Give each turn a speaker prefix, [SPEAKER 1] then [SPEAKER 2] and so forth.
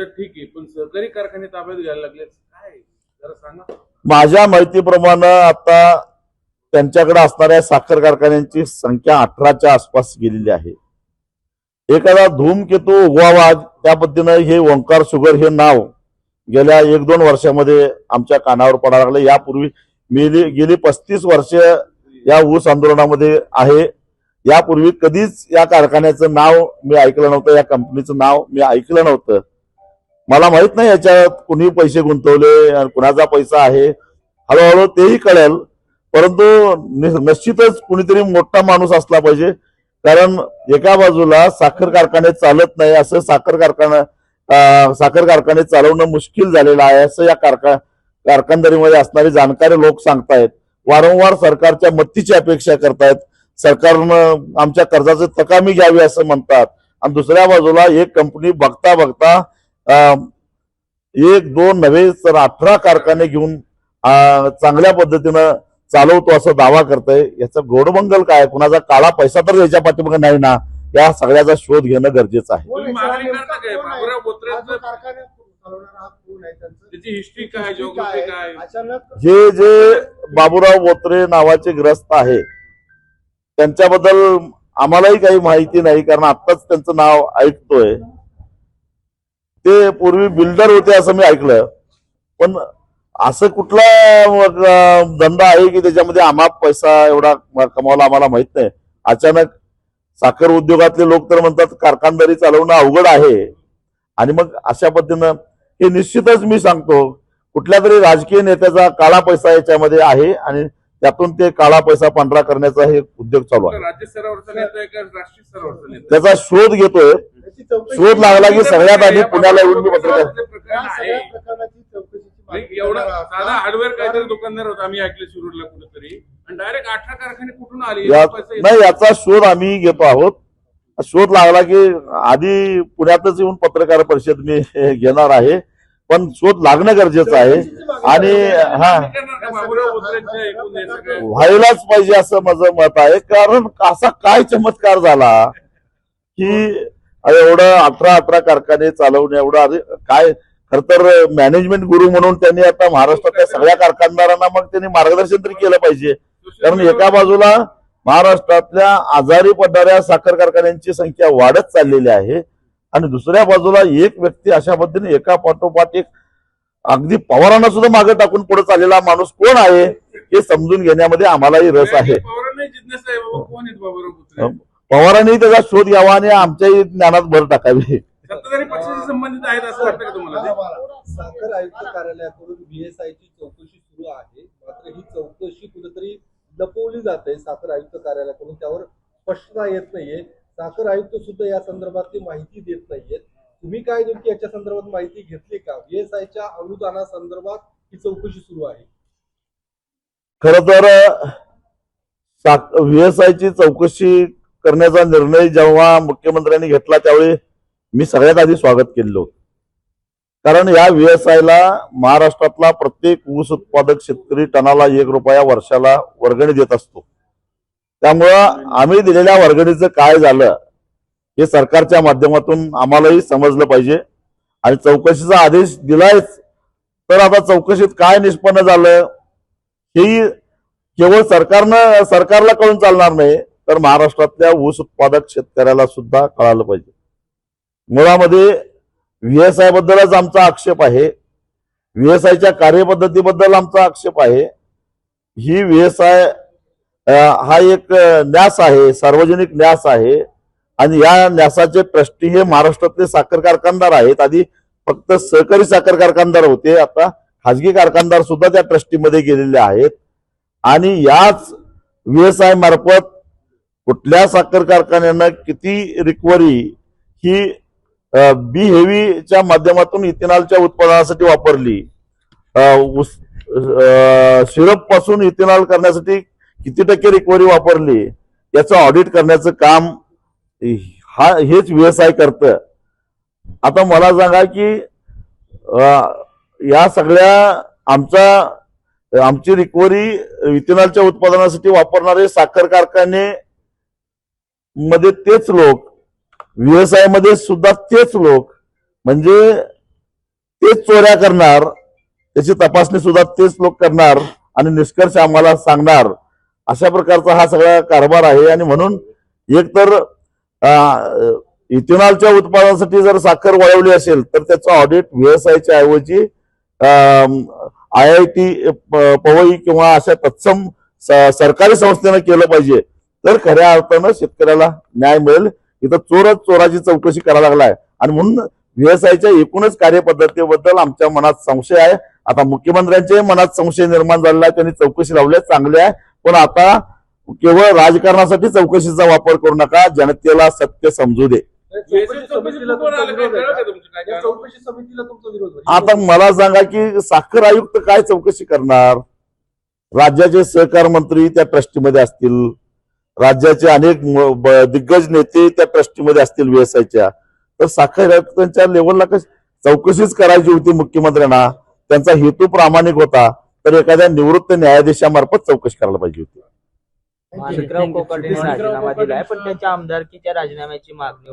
[SPEAKER 1] तर ठीक आहे पण सहकारी कारखाने ताब्यात घ्यायला लागले काय? जरा सांगा.
[SPEAKER 2] माझ्या माहितीप्रमाणे आता त्यांच्याकडे असणाऱ्या साखर कारखान्यांची संख्या अठराच्या आसपास गेलेली आहे. एखादा धूमकेतू उगवावा त्या पद्धतीनं हे ओंकार शुगर हे नाव गेल्या एक दोन वर्षामध्ये आमच्या कानावर पडायला लागलं. यापूर्वी गेली गेली पस्तीस वर्ष या ऊस आंदोलनामध्ये आहे. यापूर्वी कधीच या कारखान्याचं नाव मी ऐकलं नव्हतं या कंपनीचं नाव मी ऐकलं नव्हतं. मला माहीत नाही याच्यात कुणी पैसे गुंतवले आणि कुणाचा पैसा आहे. हळूहळू तेही कळेल. परंतु निश्चितच कुणीतरी मोठा माणूस असला पाहिजे. कारण एका बाजूला साखर कारखाने चालत नाही असं साखर कारखाना साखर कारखाने चालवणं मुश्किल झालेलं आहे असं या कारखा कारखानदारीमध्ये असणारे जाणकारे लोक सांगतायत. वारंवार सरकारच्या मत्तीची अपेक्षा करतायत. सरकारनं आमच्या कर्जाचे तकामी घ्यावी असं म्हणतात. आणि दुसऱ्या बाजूला एक कंपनी बघता बघता एक दोन नव्हे तर अठरा कारखाने घेऊन चांगल्या पद्धतीनं चालवतो असं दावा करतोय. याचं गोडमंगल काय? कुणाचा काळा पैसा तर याच्या पाठीमागे नाही ना? या सगळ्याचा शोध घेणं गरजेचं आहे.
[SPEAKER 3] हा
[SPEAKER 2] हे जे बाबूराव बोत्रे नावाचे ग्रस्त आहे त्यांच्याबद्दल आम्हालाही काही माहिती नाही कारण आत्ताच त्यांचं नाव ऐकतोय. ते पूर्वी बिल्डर होते असं मी ऐकलं. पण असं कुठला धंदा आहे की त्याच्यामध्ये आम्हा पैसा एवढा कमावला आम्हाला माहीत नाही. अचानक साखर उद्योगातले लोक तर म्हणतात कारखानदारी चालवणं अवघड आहे. आणि मग अशा पद्धतीनं हे निश्चितच मी सांगतो कुठल्या तरी राजकीय नेत्याचा काळा पैसा याच्यामध्ये आहे आणि त्यातून ते काळा पैसा पांढरा करण्याचा हे उद्योग चालू आहे? त्याचा शोध घेतोय. शोध लागला की सगळ्यात आधी पुण्याला येऊन मी पत्रकार
[SPEAKER 1] एवढा साधा हार्डवेअर काहीतरी दुकानदार होता आम्ही ऐकले शिरूरला कुठेतरी. आणि डायरेक्ट अठरा कारखाने कुठून आले? पैसा.
[SPEAKER 2] नाही याचा शोध आम्ही घेतो आहोत. शोध लागला की आधी पुण्यातच येऊन पत्रकार परिषद मी घेणार आहे. पण शोध लागणं गरजेचं आहे. आणि हा.
[SPEAKER 1] काय करणार का? बाबुराव बोत्रेंचं ऐकून हे सगळं?
[SPEAKER 2] व्हायलाच पाहिजे असं माझं मत आहे. कारण असा काय चमत्कार झाला की एवढं अठरा अठरा कारखाने चालवणे एवढं काय? खर तर मॅनेजमेंट गुरु म्हणून त्यांनी आता महाराष्ट्रातल्या सगळ्या कारखानदारांना मग त्यांनी मार्गदर्शन तरी केलं पाहिजे. कारण एका बाजूला महाराष्ट्रातल्या आजारी पडणाऱ्या साखर कारखान्यांची संख्या वाढत चाललेली आहे आणि दुसऱ्या बाजूला एक व्यक्ती अशा पद्धतीने एका पाठोपाठ एक अगदी पवारांना सुद्धा मागे टाकून पुढे चाललेला माणूस कोण आहे हे समजून घेण्यामध्ये आम्हालाही रस आहे. पवारांनी त्याचा शोध घ्यावा आणि आमच्याही ज्ञानात भर टाकावी.
[SPEAKER 1] सत्ताधारी पक्षाशी संबंधित आहेत असं वाटतं का तुम्हाला?
[SPEAKER 4] साखर आयुक्त कार्यालयाकडून बीएसआय ची चौकशी सुरू आहे. मात्र ही चौकशी कुठेतरी लपवली जाते साखर आयुक्त कार्यालयाकडून. त्यावर स्पष्टता येत नाहीये. साखर आयुक्त सुद्धा या संदर्भातली माहिती देत नाहीयेत. तुम्ही काय नेमकी याच्या संदर्भात माहिती घेतली का? बीएसआयच्या अनुदानासंदर्भात ही चौकशी सुरू आहे.
[SPEAKER 2] खर तर व्हीएसआय ची चौकशी करण्याचा निर्णय जेव्हा मुख्यमंत्र्यांनी घेतला त्यावेळी मी सगळ्यात आधी स्वागत केलेलं होतं. कारण या व्हीएसआय ला महाराष्ट्रातला प्रत्येक ऊस उत्पादक शेतकरी टनाला एक रुपया वर्षाला वर्गणी देत असतो. त्यामुळं आम्ही दिलेल्या वर्गणीचं काय झालं हे सरकारच्या माध्यमातून आम्हालाही समजलं पाहिजे. आणि चौकशीचा आदेश दिलायच तर आता चौकशीत काय निष्पन्न झालं हेही केवळ सरकारनं सरकारला कळून चालणार नाही. तर महाराष्ट्रातल्या ऊस उत्पादक शेतकऱ्याला सुद्धा कळालं पाहिजे. मुळामध्ये व्हीएसआय बद्दलच आमचा आक्षेप आहे. व्हीएसआयच्या कार्यपद्धतीबद्दल आमचा आक्षेप आहे. ही व्हीएसआय हा एक न्यास आहे सार्वजनिक न्यास आहे. आणि या न्यासाचे ट्रस्टी हे महाराष्ट्रातले साखर कारखानदार आहेत. आधी फक्त सहकारी साखर कारखानदार होते. आता खाजगी कारखानदार सुद्धा त्या ट्रस्टीमध्ये गेलेले आहेत. आणि याच व्हीएसआय मार्फत कुठल्या साखर कारखान्यानं किती रिकव्हरी ही बी हेवीच्या माध्यमातून इथेनॉलच्या उत्पादनासाठी वापरली? सिरपपासून इथेनॉल करण्यासाठी किती टक्के रिकव्हरी वापरली? याचं ऑडिट करण्याचं काम हा हेच व्यवसाय करतं. आता मला सांगा की या सगळ्या आमचा आमची रिकव्हरी इथेनॉलच्या उत्पादनासाठी वापरणारे साखर कारखाने मध्ये तेच लोक व्यवसायामध्ये सुद्धा तेच लोक म्हणजे तेच चोऱ्या करणार त्याची तपासणी सुद्धा तेच लोक करणार आणि निष्कर्ष आम्हाला सांगणार अशा प्रकारचा हा सगळा कारभार आहे. आणि म्हणून एकतर इथेनॉलच्या उत्पादनासाठी जर साखर वळवली असेल तर त्याचं ऑडिट व्यवसायाच्या ऐवजी आय आय टी पवई किंवा अशा तत्सम सरकारी संस्थेनं केलं पाहिजे. तर खऱ्या अर्थानं शेतकऱ्याला न्याय मिळेल. इथं चोरच चोराची चौकशी करायला लागलाय. आणि म्हणून व्हीएसआयच्या एकूणच कार्यपद्धतीबद्दल आमच्या मनात संशय आहे. आता मुख्यमंत्र्यांच्याही मनात संशय निर्माण झालेला आहे. त्यांनी चौकशी लावली आहे, चांगली आहे. पण आता केवळ राजकारणासाठी चौकशीचा वापर करू नका. जनतेला सत्य समजू दे. आता मला सांगा की साखर आयुक्त काय चौकशी करणार? राज्याचे सहकार मंत्री त्या ट्रस्टीमध्ये असतील. राज्याचे अनेक दिग्गज नेते त्या ट्रस्टीमध्ये असतील व्यवसायाच्या तर साखर आयुक्तांच्या लेवलला कशी चौकशीच करायची होती मुख्यमंत्र्यांना. त्यांचा हेतू प्रामाणिक होता. तर एखाद्या निवृत्त न्यायाधीशामार्फत चौकशी करायला पाहिजे होती.
[SPEAKER 5] कोकाटेने राजीनामा दिलाय पण त्यांच्या आमदारकीच्या राजीनाम्याची मागणी